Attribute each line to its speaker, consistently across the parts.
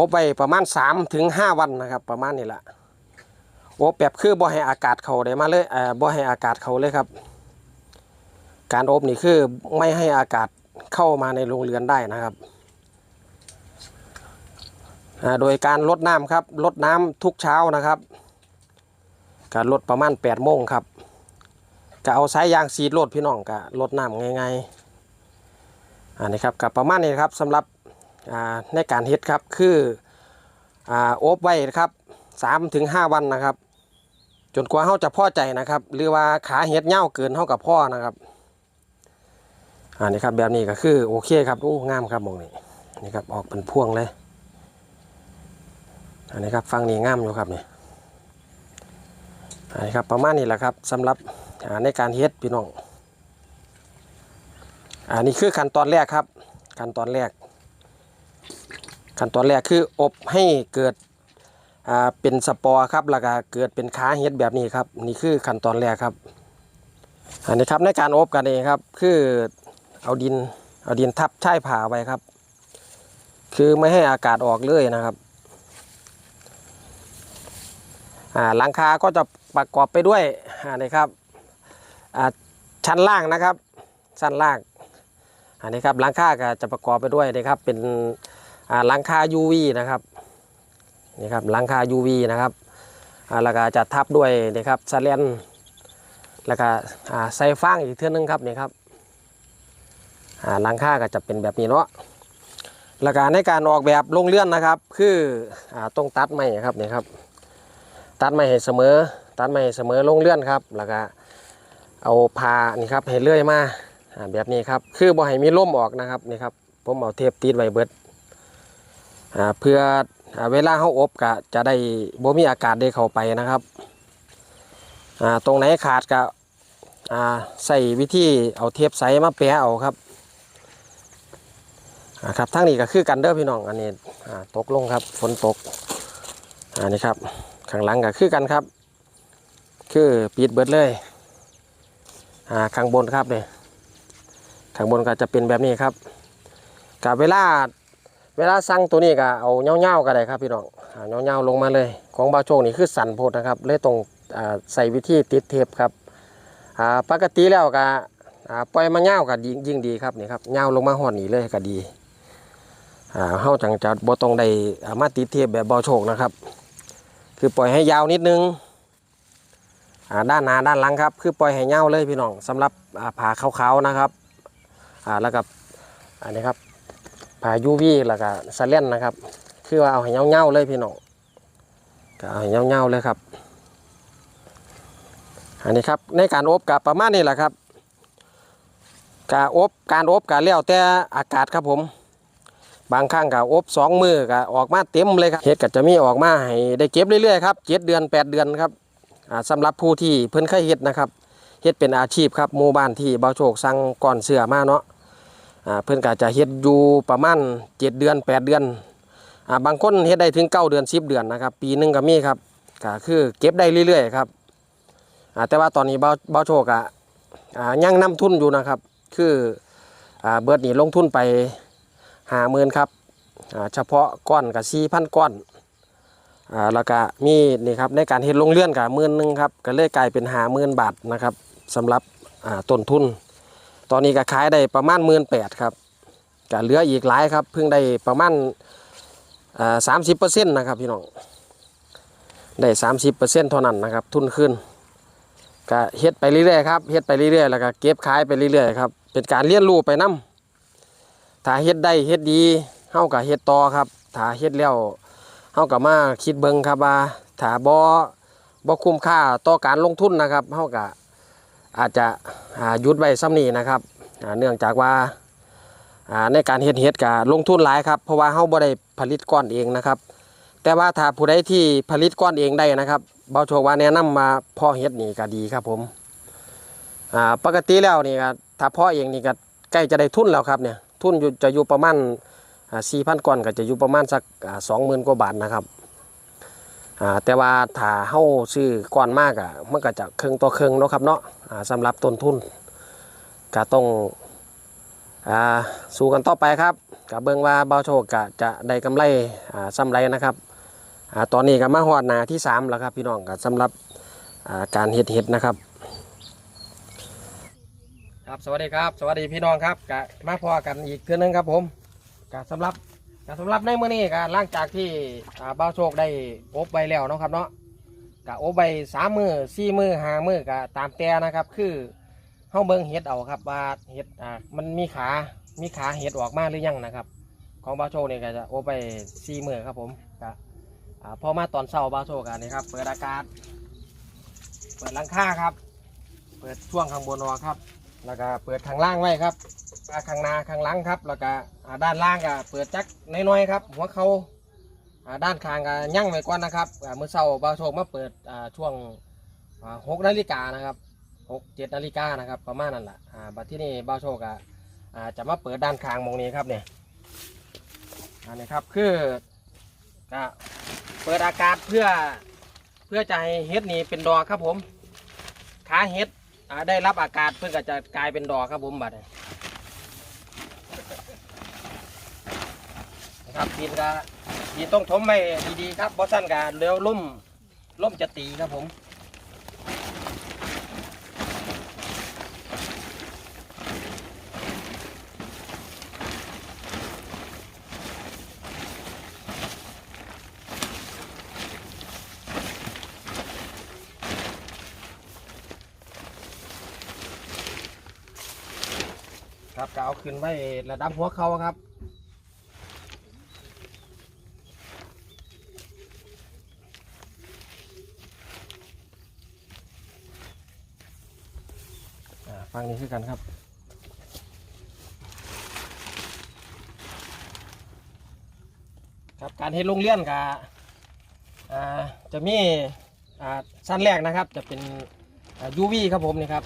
Speaker 1: อบไว้ประมาณ3ถึง5วันนะครับประมาณนี้แหละอบแบบคือบ่ให้อากาศเข้าได้มาเลยเอ่อบ่ให้อากาศเข้าเลยครับ การอบนี่คือไม่ให้อากาศเข้ามาในโรงเรือนได้นะครับโดยการลดน้ำครับลดน้ำทุกเช้านะครับ การลดประมาณ8โมงครับก็เอาสายยางสีดลดพี่น้องก็ลดน้ำง่ายๆอันนี้ครับกับประมาณนี้ครับสำหรับ ในการเฮ็ดครับคืออ่าอบไว้ครับ3ถึง5วันนะครับ จนกว่าเฮาจะพ่อใจนะครับ หรือว่าขาเฮ็ดเน่าเกินเท่ากับพ่อนะครับอันนี้ครับแบบนี้ก็คือโอเคครับโอ้งามครับมองนี้นี่ครับออกเป็นพ่วงเลย อันนี้ครับฟังนี่งามอยู่ครับนี่อันนี้ครับประมาณนี้แหละครับสำหรับในการเฮ็ดพี่น้องอันนี้คือขั้นตอนแรกครับขั้นตอนแรก ขั้นตอนแรกคืออบให้เกิดเป็นสปอร์ครับแล้วก็เกิดเป็นขาเฮ็ดแบบนี้ครับ นี่คือขั้นตอนแรกครับ อันนี้ครับในการอบกันเองครับ คือเอาดินเอาดินทับใช่ผ่าไว้ครับ คือไม่ให้อากาศออกเลยนะครับหลังคาก็จะประกอบไปด้วยอ่านี่ครับชั้นล่างนะครับชั้นล่างอันนี้ครับหลังคาก็จะประกอบไปด้วยนะครับเป็น หลังคา UV นะครับนี่ครับหลังคา UV นะครับแล้วก็จะทับด้วยนี่ครับสแลนแล้วก็ใส่ฟางอีกเท่านึงครับนี่ครับหลังคาก็จะเป็นแบบนี้เนาะแล้วก็ในการออกแบบลงเลื่อนนะครับ คืออต้องตัดไม้ครับนี่ครับ ตัดไม้ให้เสมอ ตัดไม้ให้เสมอลงเลื่อนครับ แล้วก็เอาพานี่ครับให้เลื่อยมาแบบนี้ครับ คือบ่ให้มีล่มออกนะครับนี่ครับผมเอาเทปติดไว้เบิด เพื่ออเวลาเขาอบก็จะได้บ่มีอากาศได้เข้าไปนะครับตรงไหนขาดก็ใส่วิธีเอาเทปใสมาแปะเอาครับครับทั้งนี้ก็คือกันเด้อพี่น้องอันนี้ตกลงครับฝนตกอันนี้ครับข้างหลังก็คือกันครับ คือปิดเบิดเลยข้างบนครับเนี่ยข้างบนก็จะเป็นแบบนี้ครับกับเวลา เวลาสั่งตัวนี้ก็เอาเงาๆก็ได้ครับพี่น้องเงาๆลงมาเลย ของบาโชคนี่คือสันโพดนะครับเลยตรงอใส่วิธีติดเทปครับปกติแล้วก็ปล่อยมาเงาก็ยิ่งยิ่งดีครับนี่ครับเงาลงมาหอดนี่เลยก็ดีอ่าเฮาจังจะบ่ต้องได้มาติดเทปแบบบาโชคนะครับ คือปล่อยให้ยาวนิดนึงด้านหน้าด้านหลังครับ คือปล่อยให้ยาเลยพี่น้องสำหรับอ่าผ่าขาวๆนะครับแล้วกับอันนี้ครับ ผายูวีแล้วก็สเลนนะครับ คือว่าเอาให้เงาๆเลยพี่น้องก็เอาให้เงาๆเลยครับ อันนี้ครับในการอบกับประมาณนี้แหละครับการอบการอบการเลี้ยวแต่อากาศครับผม บางครั้งก็อบสองมือก็ออกมาเต็มเลยครับเห็ดก็จะมีออกมาให้ได้เก็บเรื่อยๆครับเจ็ดเดือนแปดเดือนครับอ่าสำหรับผู้ที่เพิ่นเคยเฮ็ดนะครับเฮ็ดเป็นอาชีพครับหมู่บ้านที่เบาโชคสั่งก่อนเสือมาเนาะ เพิ่อนก็จะเฮ็ดอยู่ประมาณเจ็ดเดือนแปดเดือนอบางคนเฮ็ดได้ถึงเก้าเดือนสิบเดือนนะครับ ปีหนึงก็มีครับก็คือเก็บได้เรื่อยๆครับแต่ว่าตอนนี้เบาเบาโชคอะอ่ายังนำทุนอยู่นะครับ คือเบิดนี่ลงทุนไปห้าหมื่นครับเฉพาะก้อนกับสี่พันก้อนอแล้วก็มีนี่ครับในการเฮ็ดลงเลื่อนกับหมื่นหนึ่งครับก็เลยกลายเป็นหาหมื่นบาทนะครับสำหรับต้นทุน ตอนนี้ก็ขายได้ประมาณหมื่นแปดครับก็เหลืออีกหลายครับ เพิ่งได้ประมาณสามสิบเปอร์เซ็นต์นะครับพี่น้องได้สามสิบเปอร์เซ็นต์เท่านั้นนะครับ ทุนขึ้นก็เฮ็ดไปเรื่อยๆครับเฮ็ดไปเรื่อยๆแล้วก็เก็บขายไปเรื่อยๆครับเป็นการเรียนรู้ไปนํถ้าเฮ็ดได้เฮ็ดดีเฮาก็เฮ็ดต่อครับถ้าเฮ็ดแล้วเฮาก็มาคิดเบิ่งครับว่าถ้าบ่บ่คุ้มค่าต่อการลงทุนนะครับเฮาก็ อาจจะหยุดไว้ซ้ำนี้นะครับเนื่องจากว่าในการเฮ็ดเฮ็ดก็ลงทุนหลายครับเพราะว่าเฮาบ่ได้ผลิตก้อนเองนะครับ แต่ว่าถ้าผู้ใดที่ผลิตก้อนเองได้นะครับเบาโชว่าแนะนำมาเพาะเฮ็ดนี่ก็ดีครับผมปกติแล้วนี่ก็ถ้าเพาะเองนี่ก็ใกล้จะได้ทุนแล้วครับเนี่ยทุนจะอยู่ประมาณสี่พันก้อนก็จะอยู่ประมาณสักสองหมื่นกว่าบาทนะครับ อ่าแต่ว่าถ้าเฮาซื้อก้อนมากอะมันก็จะเครื่องต่อเครื่องเนาะครับเนาะอ่าสำหรับต้นทุนก็ต้องอ่าสู้กันต่อไปครับกับเบิ่งว่าเบาโชคกะจะได้กำไรอ่าซ้ำไรนะครับอ่าตอนนี้ก็มาฮอดนาที่สามแล้วครับพี่น้องก็สำหรับอ่าการเฮ็ดเห็ดนะครับครับสวัสดีครับ สวัสดีพี่น้องครับกะมาพอกันอีกเทื่อนึงครับผมกะสำหรับ กะสำหรับในมื้อนี้กะหลังจากที่อ่าเบาโชคได้อบไว้แล้วเนาะครับเนาะกะอบไว้สามมือสี่มือห้ามือกะตามแต่นะครับ คือเฮาเบิ่งเห็ดเอาครับว่าเห็ดอ่ามันมีขา มีขาเห็ดออกมาหรือยังนะครับ ของบาโชคเนี่ยก็จะโอไปสี่มือครับผมก็อ่าพอมาตอนเช้าบาโชคกันนี่ครับ เปิดอากาศ เปิดหลังคาครับ เปิดช่วงข้างบนออกครับ แล้วก็เปิดข้างล่างไว้ครับ ข้างหน้าข้างหลังครับ แล้วก็ด้านล่างก็เปิดจักน้อยๆครับ หัวเขา่าด้านข้างก็ยั่งไว้ก่อนนะครับเมื่อเช้าบาโชคมาเปิดช่วงหกนาฬิกานะครับหกเจ็ดนาฬิกานะครับประมาณนั้นแหละอ่าบัดที่นี่บาโชคก็อ่าจะมาเปิดด้านข้างมองนี้ครับเนี่ยอันนี้ครับคือก็เปิดอากาศเพื่อเพื่อจะให้เห็ดนี่เป็นดอกครับผมขาเห็ดได้รับอากาศเพื่อจะกลายเป็นดอกครับผมบัดนี้นะ ครับดินก็ดินต้องทมไว้ดีๆครับเพราะสั้นก็เลี้วล่มล่มจะตีครับผมครับก็เอาขึ้นไว้ระดับหัวเขาครับ ฟังนี้คือกันครับครับการเฮ็ดโรงเรียนกับจะมีชั้นแรกนะครับจะเป็น UV ครับผมนี่ครับ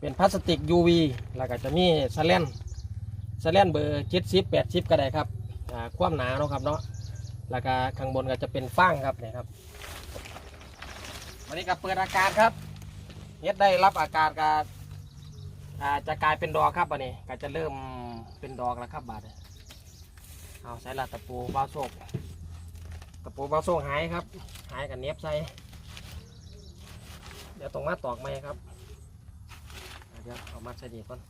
Speaker 1: เป็นพลาสติก UV แล้วก็จะมีสแลนสแลนเบอร์เจ็ดสิบแปดสิบก็ได้ครับอ่าความหนาเนาะครับเนาะแล้วก็ข้างบนก็จะเป็นฟางครับนี่ครับวันนี้ก็เปิดอากาศครับเฮ็ดได้รับอากาศก็ อ่าจะกลายเป็นดอกครับวันนี้ก็จะเริ่มเป็นดอกแล้วครับบาดเอาใส่ละตะปูบาโซกตะปูบาโซกหายครับ หายกับเน็บใส่เดี๋ยวตรงมาตอกไหมครับเดี๋ยวเอามาใส่ดีก่อน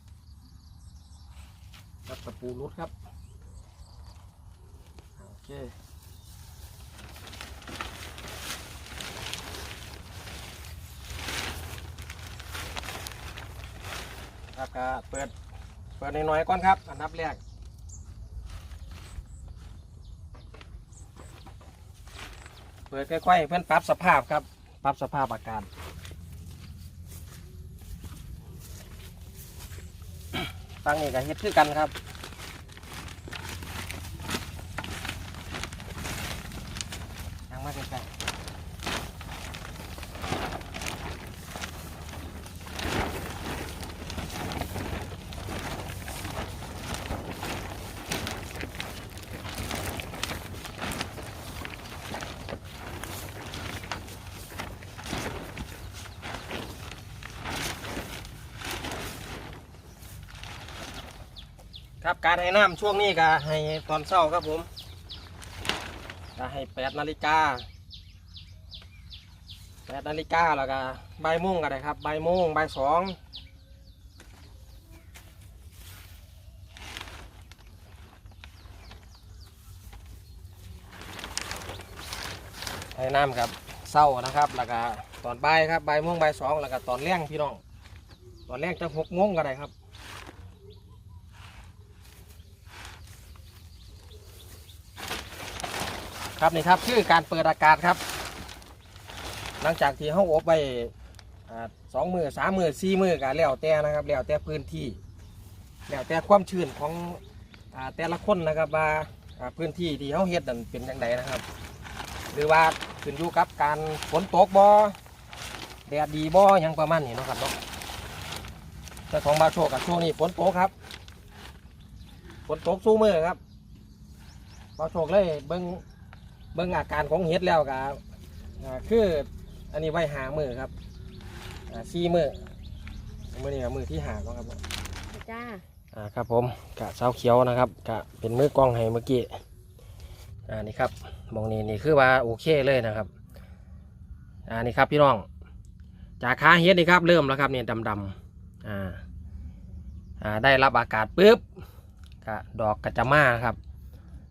Speaker 1: ครับตะปูรุดครับโอเค ครับก็เปิดเปิดน้อยๆก่อนครับ อันดับแรกเปิดค่อยๆเพื่อนปรับสภาพครับ ปรับสภาพอาการฟังนี่ก็เฮ็ดคือกันครับ ทางมาใกล้ๆ ครับการให้น้ำช่วงนี้ก็ให้ตอนเช้าครับผมก็ให้แปดนาฬิกาแปดนาฬิกาแล้วก็บ่ายโมงก็ได้ครับใบ่ายโมงบ่ายสองให้น้ำครับเศร้านะครับแล้วก็ตอนบ่ายครับใบ่ายโมงบ่ายสองแล้วก็ตอนเลี้ยงพี่น้อง ตอนแรกจะหกโมงก็ได้ครับ ครับนี่ครับคือการเปิดอากาศครับ หลังจากที่ห้องอบไปสองมือสามมือสี่มือกันแล้วแต่นะครับแล้วแต่พื้นที่แล้วแต่ความชื้นของอแต่ละคนนะครับว่าพื้นที่ที่เขาเฮ็ดนั้นเป็นอย่างไรนะครับ หรือว่าขึ้นอยู่กับการฝนตกบ่แดดดีบ่ยังประมาณนี้นะครับเนาะแต่ของบาโชกับช่วงนี้ฝนตกครับฝนตกสู้มือครับบาโชคเลยเบิ้ง เบิ่งอาการของเห็ดแล้วก็อ่าคืออันนี้ไว้หามือครับอ่าสี่มือมือนี้กับมือที่หาเนาะครับ
Speaker 2: จ้า
Speaker 1: อ่าครับผมกะเสาเขียวนะครับกะเป็นมือกล้องให้เมื่อกี้อ่านี่ครับมองนี่นี่คือว่าโอเคเลยนะครับอ่านี่ครับพี่น้อง จากขาเฮ็ดนี่ครับเริ่มแล้วครับเนี่ยดำๆอ่าอ่าได้รับอากาศปุ๊บกะดอกกะจะมาครับ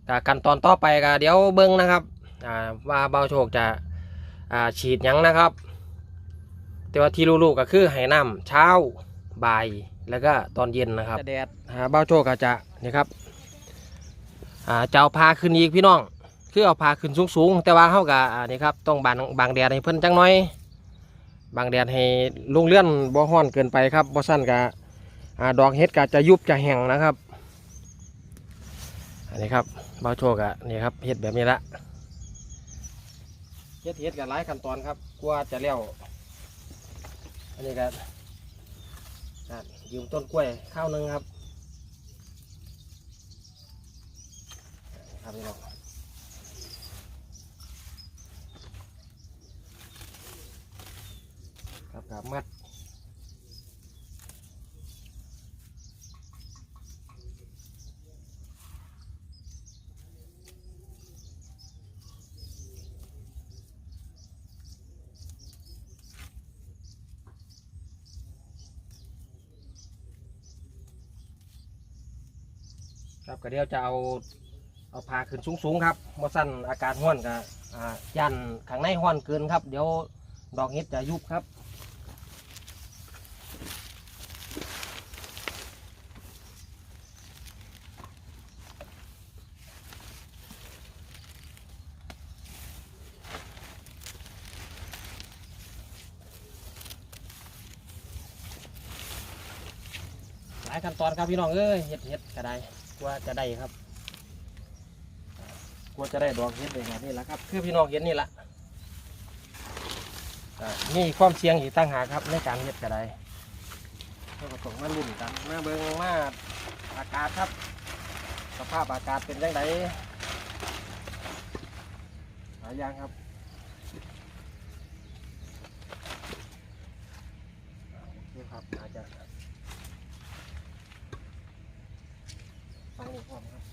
Speaker 1: กะกันตอนต่อไปกะเดี๋ยวเบิ้งนะครับอ่าว่าเบาโชคจะอ่าฉีดหยังนะครับ แต่ว่าที่รู้ๆก็คือให้น้ำเช้าบ่ายแล้วก็ตอนเย็นนะครับแดดหาเบ้าโชคก็จะนี่ครับอ่าจะเอาพาขึ้นอีกพี่น้อง คือเอาพาขึ้นสูงๆ แต่ว่าเขากับอ่านี่ครับต้องบางบางแดดให้เพิ่นจังน้อย บางแดดให้ลุงเลื่อนบ่ฮ้อนเกินไปครับบ่สั้นกะอ่าดอกเห็ดกะจะยุบจะแห้งนะครับอั นนี้ครับเบ้าโชคอะนี่ครับเห็ดแบบนี้ละเฮ็ดเห็ดกับหลายขั้นตอนครับกว่าจะเลี้ยวอันนี้ก็ยืมต้นกล้วยข้าวนึงครับครับพี่น้องครับกับมัด ครับก็เดี๋ยวจะเอาเอาพาขึ้นสูงๆครับมสั้นอากาศห้อนกับยันข้างในห้อนเกินครับ เดี๋ยวดอกเห็ดจะยุบครับหลายขั้นตอนครับพี่น้องเอ้ยเห็ดเห็ดก็ได้ กว่าจะได้ครับกว่าจะได้ดอกเห็ดแบบนี้แหละครับ คือพี่น้องเห็นนี่แหละอ่านี่ความเสี่ยงอีกตั้งหากครับในการเห็ดก็ได้เราก็ต้องมาลุ้นกันมาเบิ่งมาอากาศครับ สภาพอากาศเป็นยังไงหลายอย่างครับอ่าโอเคครับอาจจะ ฟังอีกรอบครับ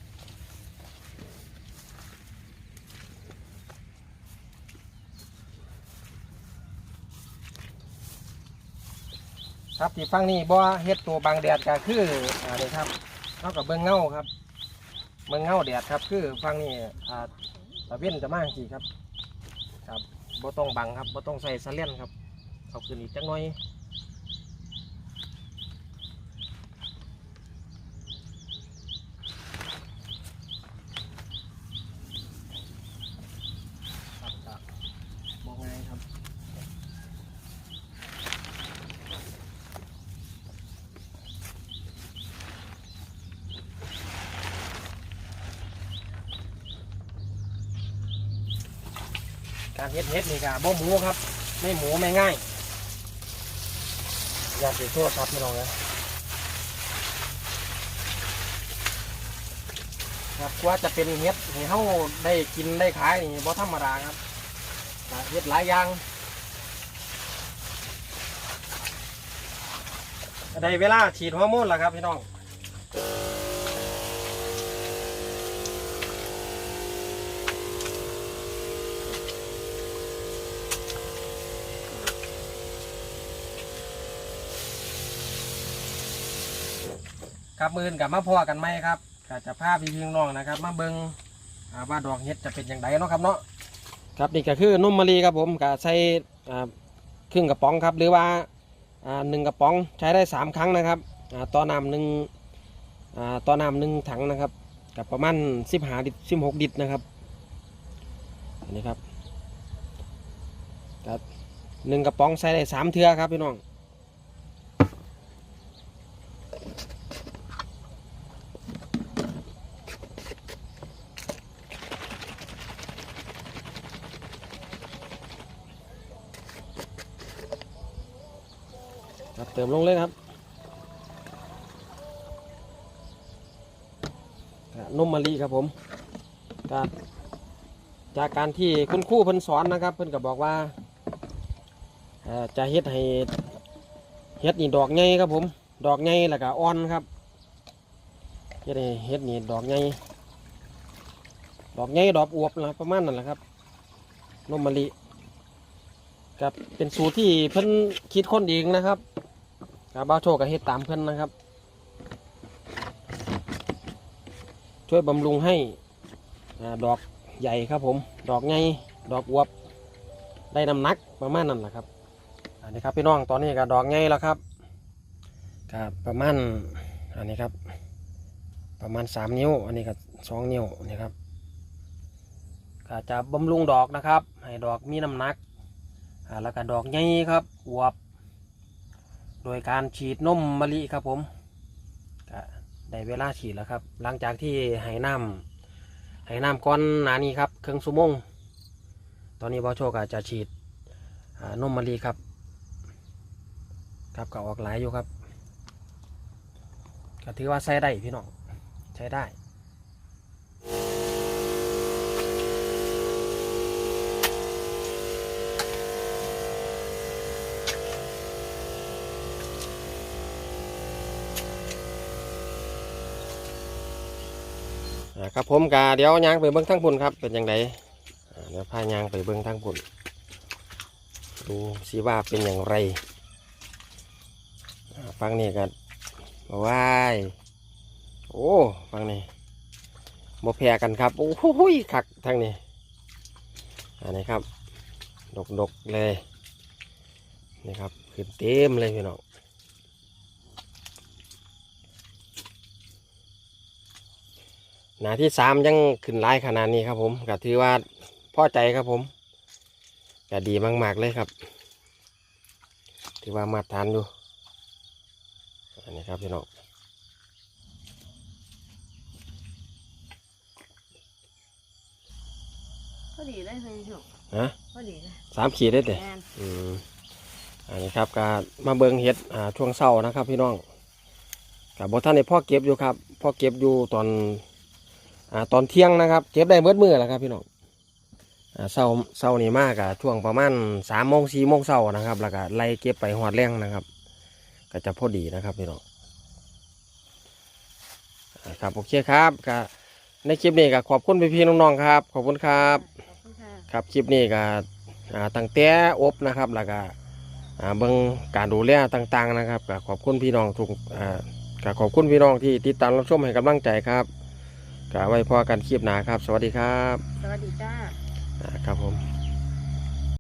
Speaker 1: ครับที่ฟังนี่บ่เฮ็ดตัวบางแดดก็คืออ่านี่ครับเท่ากับเบิ่งเงาครับเบิ่งเงาแดดครับ คือฟังนี่อ่าตะเว้นจะมากจีครับ ครับบ่ต้องบังครับบ่ต้องใส่สะเล่นครับ เขาขึ้นอีกจังหน่อย ครับครับมองไงครับการเฮ็ดเฮ็ดนี่ก็ บ่หมูครับ ไม่หมูไม่ง่าย อยากสิโทษครับพี่น้องนะครับกว่าจะเป็นเฮ็ดให้เฮาได้กินได้ขายนี่บ่ธรรมดาครับเฮ็ดหลายอย่างได้เวลาฉีดฮอร์โมนแล้วครับพี่น้อง ครับมือนกับมาพอกันไหมครับก็จะพาพี่พี่น้องนะครับ มาเบิงอ่าว่าดอกเห็ดจะเป็นอย่างไรเนาะครับเนาะครับนี่ก็คือนมมะลีครับผมก็ใส่อ่าครึ่งกระป๋องครับ หรือว่าอ่าหนึ่งกระป๋องใช้ได้สามครั้งนะครับอ่าต่อน้ำหนึ่งอ่าต่อน้ำหนึ่งถังนะครับกับประมาณสิบหาดิสิบหกดิตนะครับอันนี้ครับครับหนึ่งกระป๋องใส่ได้สามเทือครับพี่น้อง ครับเติมลงเลยครับนมมะลิครับผมก็จากการที่คุณครูเพิ่นสอนนะครับ เพิ่นก็บอกว่าจะเฮ็ดให้เฮ็ดนี่ดอกใหญ่ครับผม ดอกใหญ่แล้วก็อ่อนครับเฮ็ดให้เฮ็ดนี่ดอกใหญ่ดอกใหญ่ดอกอวบนะประมาณนั่นแหละครับนมมะลิกับเป็นสูตรที่เพิ่นคิดค้นเองนะครับ กับบ้าโชคกับเฮ็ดตามเพิ่นนะครับ ช่วยบำรุงให้ดอกใหญ่ครับผม ดอกใหญ่ดอกอวบ ได้น้ำหนักประมาณนั้นแหละครับอันนี้ครับพี่น้องตอนนี้ก็ดอกใหญ่แล้วครับก็ประมาณอันนี้ครับ ประมาณสามนิ้ว อันนี้ก็สองนิ้วนี่ครับก็จะบำรุงดอกนะครับ ให้ดอกมีน้ำหนักแล้วก็ดอกใหญ่ครับอวบ โดยการฉีดนมมะลิครับผมก็ได้เวลาฉีดแล้วครับ หลังจากที่ให้น้ำให้น้ำก้อนหนานี้ครับเครื่องสุโมงตอนนี้บอโชคอาจจะฉีดนมมะลิครับ ครับก็ออกหลายอยู่ครับก็ถือว่าใช้ได้พี่น้องใช้ได้ ครับผมกาเดี๋ยวยางไปเบิ้งทั้งพุ่นครับ เป็นยังไงเดี๋ยวพายางไปเบิ้งทั้งพุ่นดูสิว่าเป็นอย่างไรฟังนี่กันว้ายโอ้ฟังนี่บ่แพ้กันครับโอ้โหยคักทั้งนี้อันนี้ครับดกดกๆเลยนี่ครับขึ้นเต็มเลยพี่น้อง หนาที่สามยังขึ้นหลายขนาดนี้ครับผมก็ถือว่าพอใจครับผมก็ดีมากๆเลยครับ ถือว่ามาตรฐานอยู่อันนี้ครับพี่น้อง
Speaker 2: พอดีเลยเลยถูก
Speaker 1: ฮะ
Speaker 2: พอดีเลย
Speaker 1: สามขีดได้เด้
Speaker 2: แอน
Speaker 1: อืมอันนี้ครับก็มาเบิงเห็ดอ่าช่วงเศร้านะครับ พี่น้องกับบท่านในพ่อเก็บอยู่ครับพ่อเก็บอยู่ตอน อ่าตอนเที่ยงนะครับเก็บได้เมื่อมือแล้วครับพี่น้องอ่าเศร้าเศร้านี่มากอะช่วงประมาณสามโมงสี่โมงเศร้านะครับ แล้วก็ไล่เก็บไปหอดแรงนะครับ ก็จะพอดีนะครับพี่น้องอ่าครับโอเคครับก็ในคลิปนี้ก็ขอบคุณพี่ๆน้องๆครับ ขอบคุณครับ
Speaker 2: ขอบคุณค่ะ
Speaker 1: ครับคลิปนี้ก็อ่าตั้งแต่อบนะครับ แล้วก็อ่าเบิ่งการดูแลต่างๆนะครับก็ขอบคุณพี่น้องทุกอ่าก็ขอบคุณพี่น้องที่ติดตามรับชมให้กำลังใจครับ ก็ไว้พอกันคลิปหน้าครับ สวัสดีครับ
Speaker 2: สวัสดีจ้า
Speaker 1: อ่าครับผม